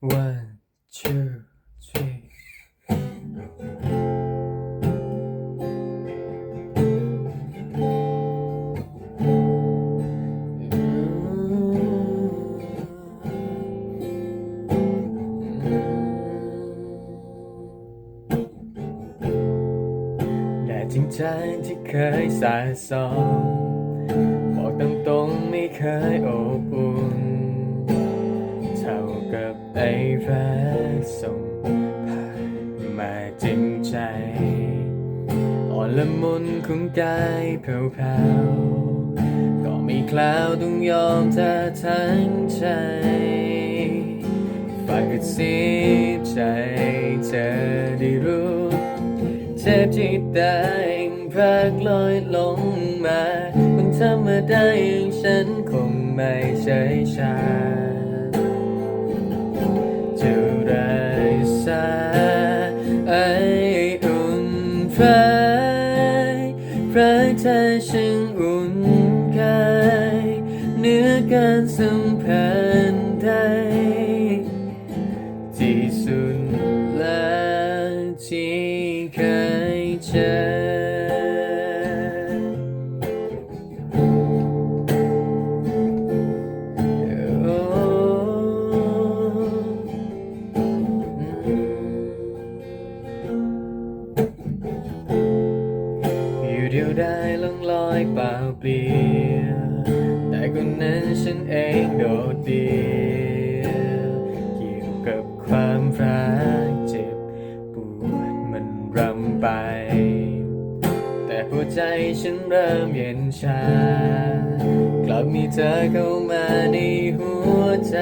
One, two, three. แต่จริงใจที่เคยสะสมบอกตามตรงไม่เคยอบอุ่น กับไอ้รักส่งผ่านมาจริงใจ อ่อนละมุนของกายแผ่วๆก็ไม่คลาวต้องยอมเธอทั้งใจฝากกระซิบใจเธอได้รู้เจ็บที่ได้รักลอยลงมาคนธรรมดาอย่างฉันคงไม่ใช่ชาังอุ่นกายเนื้อการสัมพันธ์ได เดียวได้ลองลอยเปล่าเปลี่ยวแต่คนนั้นฉันเองโดดเดี่ยวเกี่ยวกับความรักเจ็บปวดมันรำไป แต่หัวใจฉันเริ่มเย็นชา กลับมีเธอเข้ามาในหัวใจ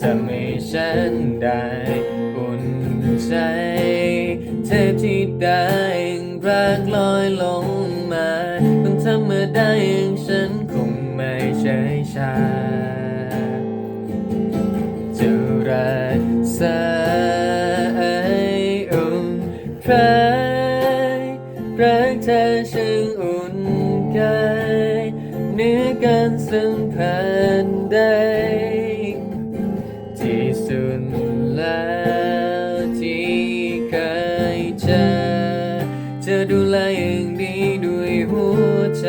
ทำให้ฉันได้อุ่นใจเทพที่ได้ รักลอยลงมาคนธรรมดาอย่างฉันคงไม่ใช่ชาจะรักษาอุ่นรักรักเธอช่างอุ่นกายเนื้อการสัมพันธ์ได้ หัวใจ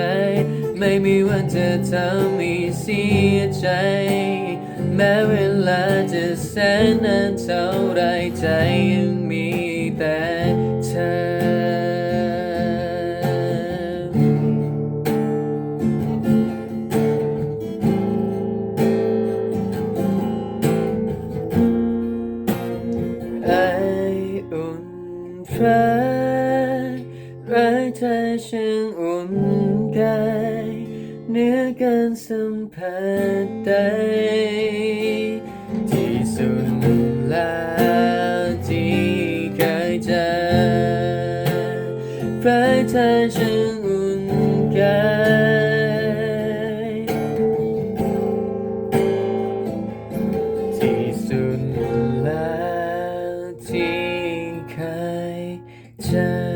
ไม่มีวันจะทำให้เสียใจ แม้เวลาจะแสนนานเท่าไรใจยังมีแต่เธอไออุ่นฟ้ารักเธอ ฉันอุ่นกายเนื้อการสัมผัสใดที่สุดล้ที่เคยเจอไฟเธอฉันอุ่นกายที่เคยจอ